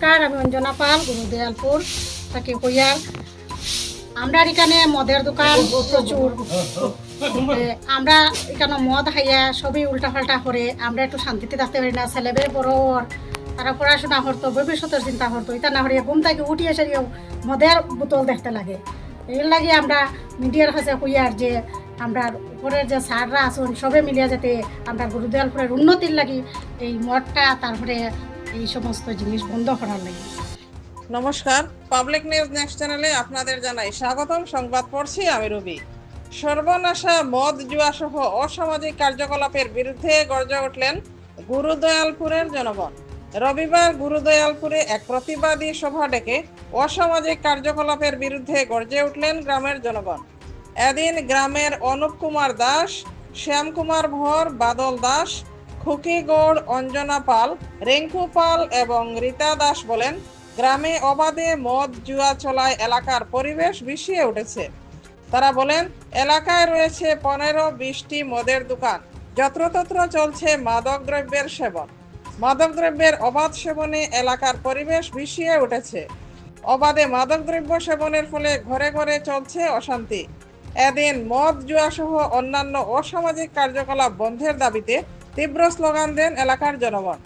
নমস্কার, আমি অঞ্জনা পাল গুরুদয়ালপুর তাকে কইয়ার আমরা এখানে মদের দোকান প্রচুর। আমরা এখানে মদ খাইয়া সবই উল্টা পাল্টা করে, আমরা একটু শান্তিতে থাকতে পারি না ছেলেবে বড় তারা পড়াশোনা করতো, ভবিষ্যতের চিন্তা করতো এটা না হরিয়া ঘুম থেকে উঠিয়ে সেরিয়েও মদের বোতল দেখতে লাগে। এর লাগে আমরা মিডিয়ার কাছে কইয়ার যে, আমরা উপরের যে স্যাররা আছেন, সবে মিলিয়া যাতে আমরা গুরুদয়ালপুরের উন্নতির লাগি এই মদটা, তারপরে এই সমস্ত জিনিস বন্ধ করার লাগে। নমস্কার, পাবলিক নিউজ নেক্সট চ্যানেলে আপনাদের জানাই স্বাগতম, সংবাদ পড়ছি আমি রবি। সর্বনাশা মদ জুয়া সহ অসামাজিক কার্যকলাপের বিরুদ্ধে গর্জে উঠলেন গুরুদয়ালপুরের জনগণ। রবিবার গুরুদয়ালপুরে এক প্রতিবাদী সভা ডেকে অসামাজিক কার্যকলাপের বিরুদ্ধে গর্জে উঠলেন গ্রামের জনগণ। এদিন গ্রামের অনুপ কুমার দাস শ্যামকুমার ভর বাদল দাস খুকি অঞ্জনা পাল, রিঙ্কু পাল এবং রীতা দাস বলেন, গ্রামে অবাধে মদ জুয়া চলায় এলাকার পরিবেশ বিষিয়ে উঠেছে। তারা বলেন, এলাকায় রয়েছে পনেরো বিশটি মদের দোকান। যত্রতত্র চলছে মাদক দ্রব্যের সেবন। মাদক দ্রব্যের অবাধ সেবনে এলাকার পরিবেশ বিষিয়ে উঠেছে। অবাধে মাদক দ্রব্য সেবনের ফলে ঘরে ঘরে চলছে অশান্তি। এদিন মদ জুয়া সহ অন্যান্য অসামাজিক কার্যকলাপ বন্ধের দাবিতে তীব্র স্লোগান দেন এলাকার জনগণ।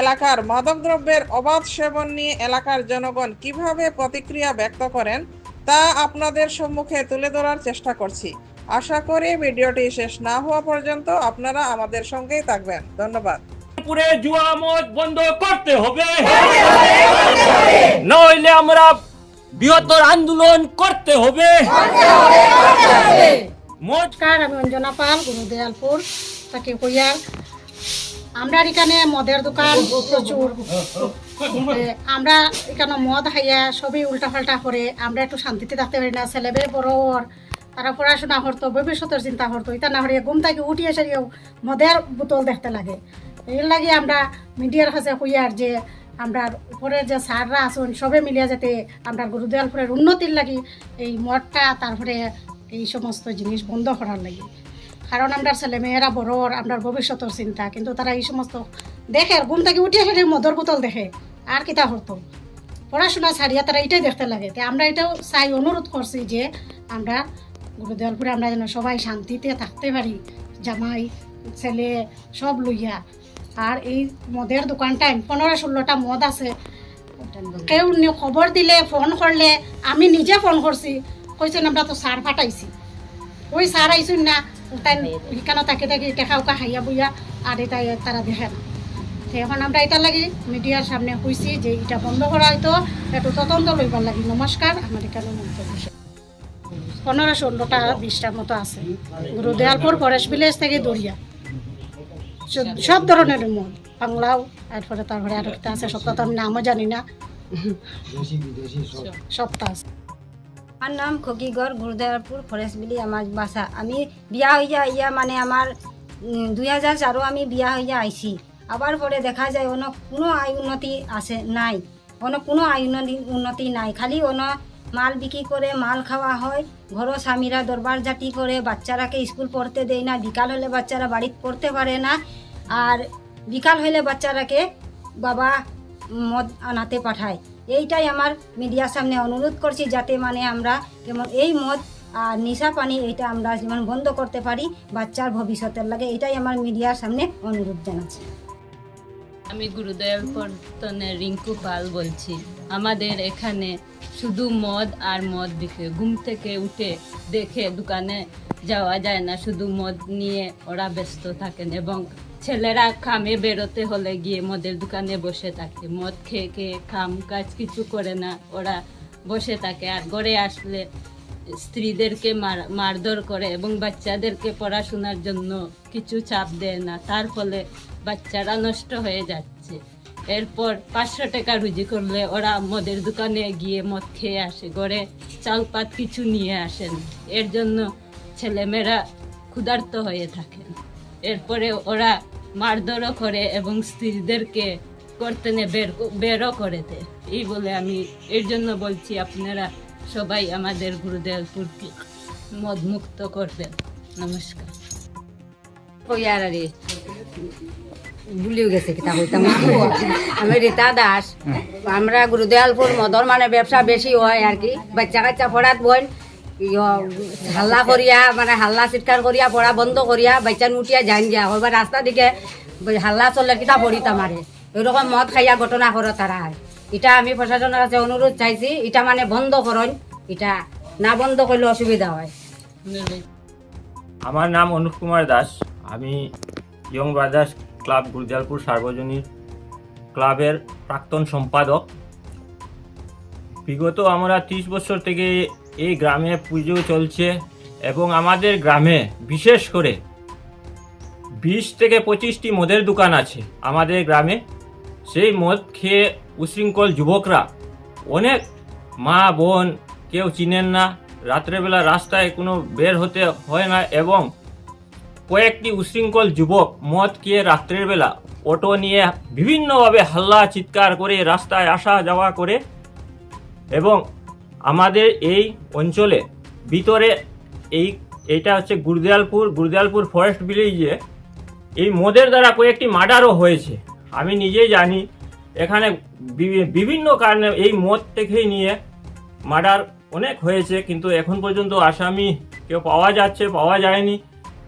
এলাকার মাদকদ্রব্যের অবাধ সেবন নিয়ে এলাকার জনগণ কীভাবে প্রতিক্রিয়া ব্যক্ত করেন তা আপনাদের সম্মুখে তুলে ধরার চেষ্টা করছি। আশা করি ভিডিওটি শেষ না হওয়া পর্যন্ত আপনারা আমাদের সঙ্গেই থাকবেন। ধন্যবাদ। পুরে জুয়া মদ বন্ধ করতে হবে। নইলে আমরা বৃহত্তর আন্দোলন করতে হবে। নমস্কার আমি অঞ্জনা পাল গুরুদয়ালপুর তাকে কইয়ার আমরা এখানে মদের দোকান, প্রচুর। আমরা এখানে মদ হাইয়া সবই উল্টা পাল্টা করে। আমরা একটু শান্তিতে থাকতে পারি না ছেলেবে বড় তারা পড়াশোনা করতো, ভবিষ্যতের চিন্তা করতো। এটা না হরিয়া ঘুম থেকে উঠিয়ে সেরিয়েও মদের বোতল দেখতে লাগে। এর লাগে আমরা মিডিয়ার কাছে কইয়ার যে আমরা উপরের যে স্যাররা আছেন, সবে মিলিয়া যাতে আমরা গুরুদয়ালপুরের উন্নতির লাগি এই মদটা, তারপরে এই সমস্ত জিনিস বন্ধ করার লাগে। কারণ আমরা ছেলে মেয়েরা বড় আমরা ভবিষ্যতের চিন্তা, কিন্তু তারা এই সমস্ত দেখে ঘুম থেকে উঠিয়ে সেটা মদর বোতল দেখে, আর কিতা হতো পড়াশোনা ছাড়িয়া তারা এটাই দেখতে লাগে। তো আমরা এটাও চাই, অনুরোধ করছি যে আমরা গুরুদেওয়ালপুরে আমরা যেন সবাই শান্তিতে থাকতে পারি, জামাই, ছেলে সব লইয়া। আর এই মদের দোকানটায় পনেরো ষোলোটা মদ আছে। কেউ খবর দিলে, ফোন করলে, আমি নিজে ফোন করছি, কইছেন আমরা তো সার ফাটাইছি। ওই সার আইসুন না উকা বইয়া আর এটা আমরা এটা লাগি মিডিয়ার সামনে যে এটা বন্ধ হয়তো তদন্ত লাগি। নমস্কার আমার এখানে পনেরো মতো আছে। গুরুদেয়ালপুর ফরেস্ট ভিলেজ থেকে দরিয়া সব- ধরনের মদ বাংলাও তারপরে তারপরে আর আছে সবটা তো আমি নামও জানি না। সবটা আছে। আমার নাম খকিগড় গুরুদারপুর ফরেস্টবিলি, আমার বাসা। আমি বিয়া হইয়া ইয়া মানে আমার দুই হাজার চারো আমি বিয়া হইয়া আইছি। আবার পরে দেখা যায় অন্য কোনো আয় উন্নতি আছে, নাই। অন্য কোনো আয় উন্নতি উন্নতি নাই। খালি অন্য মাল বিক্রি করে মাল খাওয়া হয়। ঘর স্বামীরা দরবার জাতি করে, বাচ্চারাকে স্কুল পড়তে দেয় না, বিকাল হলে বাচ্চারা বাড়িতে পড়তে পারে না। আর বিকাল হলে বাচ্চারাকে বাবা মদ আনাতে পাঠায়। এইটাই আমার মিডিয়ার সামনে অনুরোধ করছি যাতে মানে আমরা যেমন এই মদ আর নেশা পানি এটা আমরা যেমন বন্ধ করতে পারি, বাচ্চার ভবিষ্যতের লাগে, এটাই আমার মিডিয়ার সামনে অনুরোধ জানাচ্ছি। আমি গুরুদয়াল পর্তনের রিঙ্কু পাল বলছি। আমাদের এখানে শুধু মদ আর মদ বিক্রি ঘুম থেকে উঠে দেখে দোকানে যাওয়া যায় না, শুধু মদ নিয়ে ওরা ব্যস্ত থাকেন এবং ছেলেরা খামে বেরোতে হলে গিয়ে মদের দোকানে বসে থাকে। মদ খেয়ে খেয়ে খাম কাজ কিছু করে না, ওরা বসে থাকে। আর ঘরে আসলে স্ত্রীদেরকে মার, মারধর করে এবং বাচ্চাদেরকে পড়াশোনার জন্য কিছু চাপ দেয় না। তার ফলে বাচ্চারা নষ্ট হয়ে যাচ্ছে। এরপর পাঁচশো টাকা রুজি করলে ওরা মদের দোকানে গিয়ে মদ খেয়ে আসে, ঘরে চালপাত কিছু নিয়ে আসেন এর জন্য ছেলেমেয়েরা ক্ষুধার্ত হয়ে থাকেন এরপরে ওরা মারধরও করে এবং স্ত্রীদেরকে করতে বের বেরও করে দেয়। এই বলে আমি এর জন্য বলছি, আপনারা সবাই আমাদের গুরুদেবপুরকে মদমুক্ত করবেন। নমস্কার। দাস আমরা মানে হয় কি। ইয়, হাল্লা মানে হাল্লা বন্ধ রাস্তা দিকে হাল্লা চললে কিতা পড়িতা মারে এরকম মদ খাইয়া ঘটনা করো তারা এটা আমি প্রশাসনের কাছে অনুরোধ চাইছি এটা মানে বন্ধ করুন এটা না বন্ধ করলে অসুবিধা হয়। আমার নাম অনুপ কুমার দাস। আমি ইয়ং ব্রাদার্স ক্লাব গুরজালপুর সার্বজনীন ক্লাবের প্রাক্তন সম্পাদক। বিগত আমরা ত্রিশ বছর থেকে এই গ্রামে পুজো চলছে এবং আমাদের গ্রামে বিশেষ করে বিশ থেকে পঁচিশটি মদের দোকান আছে আমাদের গ্রামে। সেই মদ খেয়ে উশৃঙ্খল যুবকরা অনেক মা, বোন কেউ চিনেন না। রাত্রেবেলা রাস্তায় কোনো বের হতে হয় না এবং কয়েকটি উশৃঙ্খল যুবক মদ খেয়ে রাত্রের বেলা অটো নিয়ে বিভিন্নভাবে হাল্লা, চিৎকার করে রাস্তায় আসা যাওয়া করে এবং আমাদের এই অঞ্চলে ভিতরে এই, এইটা হচ্ছে গুরদিয়ালপুর গুরদিয়ালপুর ফরেস্ট ভিলেজে এই মদের দ্বারা কয়েকটি মার্ডারও হয়েছে। আমি নিজেই জানি, এখানে বিভিন্ন কারণে এই মদ থেকেই নিয়ে মার্ডার অনেক হয়েছে, কিন্তু এখন পর্যন্ত আসামি কেউ পাওয়া যাচ্ছে, পাওয়া যায়নি।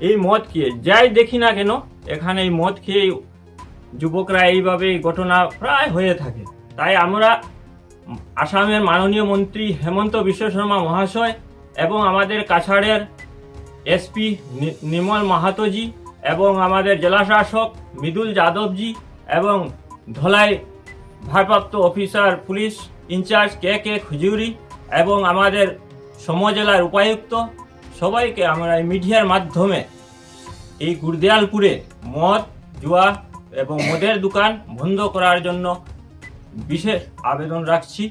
এই মদ খেয়ে, যাই দেখি না কেন, এখানে এই মদ খেয়ে যুবকরা এইভাবে এই ঘটনা প্রায় হয়ে থাকে। তাই আমরা আসামের মাননীয় মন্ত্রী হেমন্ত বিশ্ব শর্মা মহাশয় এবং আমাদের কাছাড়ের এসপি নির্মল মাহাতোজি এবং আমাদের জেলাশাসক মৃদুল যাদবজি এবং ধলাই ভারপ্রাপ্ত officer police incharge K K Khujuri এবং আমাদের সমজেলার উপায়ুক্ত সবাইকে আমরা এই মিডিয়ার মাধ্যমে এই গুরদিয়ালপুরে মদ জুয়া এবং মদের দোকান বন্ধ করার জন্য বিশেষ আবেদন রাখছি।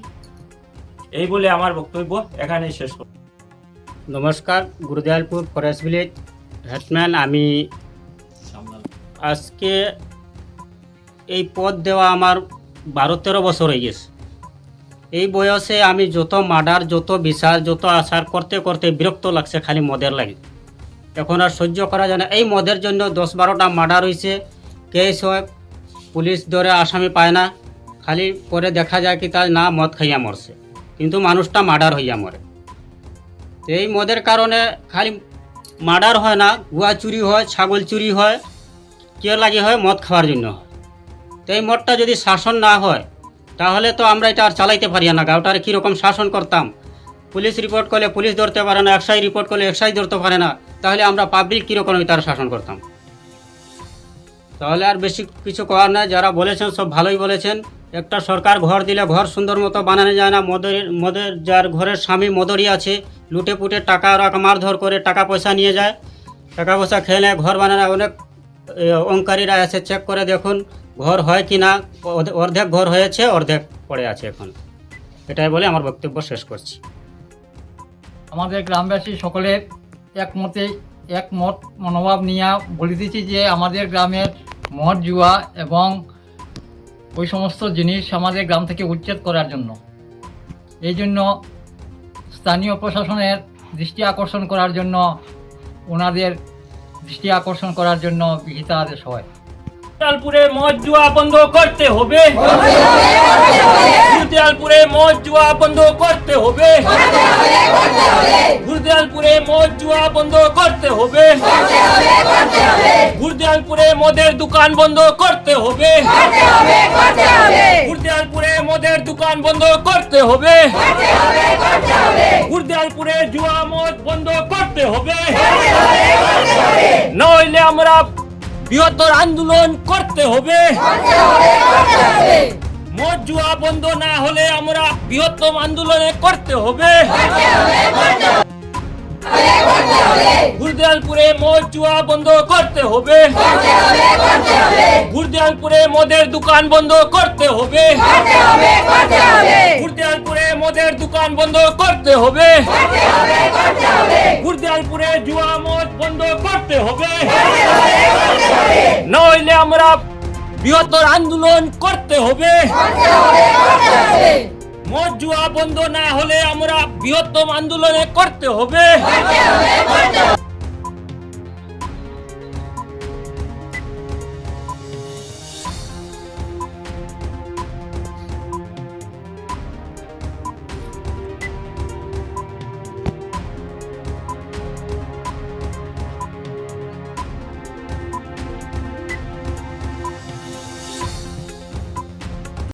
এই বলে আমার বক্তব্য এখানেই শেষ করব। নমস্কার গুরুদয়ালপুর ফরেস্ট ভিলেজ হেডম্যান আমি আজকে এই পদ দেওয়া আমার বারো তেরো বছর হয়ে গেছে। এই বয়সে আমি যত মার্ডার, যত বিচার, যত আচার করতে করতে বিরক্ত লাগছে খালি মদের লাগে। এখন আর সহ্য করা যায় না। এই মদের জন্য দশ বারোটা মার্ডার হয়েছে কেস হয়, পুলিশ ধরে আসামি পায় না। খালি পরে দেখা যায় কি তার না মদ খাইয়া মরছে। কিন্তু মানুষটা মার্ডার হইয়া মরে। এই মদের কারণে খালি মার্ডার হয় না, গুয়া চুরি হয়, ছাগল চুরি হয় কে লাগে হয় মদ খাওয়ার জন্য হয়। তো এই মদটা যদি শাসন না হয় তাহলে তো আমরা এটা আর চালাইতে পারি না, গাঁওটারে কীরকম শাসন করতাম? পুলিশ রিপোর্ট করলে পুলিশ ধরতে পারে না একসাই রিপোর্ট করলে একসাই ধরতে পারে না, তাহলে আমরা পাবলিক কীরকম তার শাসন করতাম? তাহলে আর বেশি কিছু করার নাই, যারা বলেছেন সব ভালোই বলেছেন। একটা সরকার ঘর দিলে ঘর সুন্দর মতো বানানো যায় না, মদের মদের যার ঘরের স্বামী মদরই আছে, লুটে পুটে টাকা ওরা মারধর করে টাকা পয়সা নিয়ে যায়। টাকা পয়সা খেয়ে নেয় ঘর বানানো অনেক অঙ্কারীরা এসে চেক করে দেখুন। ঘর হয় কি না অর্ধে- অর্ধেক ঘর হয়েছে, অর্ধেক পড়ে আছে এখন। এটাই বলে আমার বক্তব্য শেষ করছি। আমাদের গ্রামবাসী সকলের একমতে একমত, মনোভাব নিয়ে বলে দিচ্ছি যে আমাদের গ্রামের মদ, জুয়া এবং ওই সমস্ত জিনিস আমাদের গ্রাম থেকে উচ্ছেদ করার জন্য। এই জন্য স্থানীয় প্রশাসনের দৃষ্টি আকর্ষণ করার জন্য, ওনাদের দৃষ্টি আকর্ষণ করার জন্য বিহিত আদেশ হয়। গুরদিয়ালপুরে মদ জুয়া বন্ধ করতে হবে। গুরদিয়ালপুরে মদ জুয়া বন্ধ করতে হবে। গুরদিয়ালপুরে মদ জুয়া বন্ধ করতে হবে। গুরদিয়ালপুরে মদের দোকান বন্ধ করতে হবে। গুরদিয়ালপুরে মদের দোকান বন্ধ করতে হবে। গুরদিয়ালপুরে জুয়া মদ বন্ধ করতে হবে। নইলে আমরা বৃহত্তর আন্দোলন করতে হবে। মদ জুয়া বন্ধ না হলে আমরা বৃহত্তম আন্দোলনে করতে হবে। গুরদিয়ালপুরে মদ বন্ধ করতে হবে। গুরদিয়ালপুরে মদের দোকান বন্ধ করতে হবে। গুরদিয়ালপুরে মদের দোকান বন্ধ করতে হবে। গুরদিয়ালপুরে জুয়া মদ বন্ধ করতে হবে। নইলে আমরা বৃহত্তর আন্দোলন করতে হবে। মজুয়া জুয়া বন্ধ না হলে আমরা বৃহত্তম আন্দোলনে করতে হবে।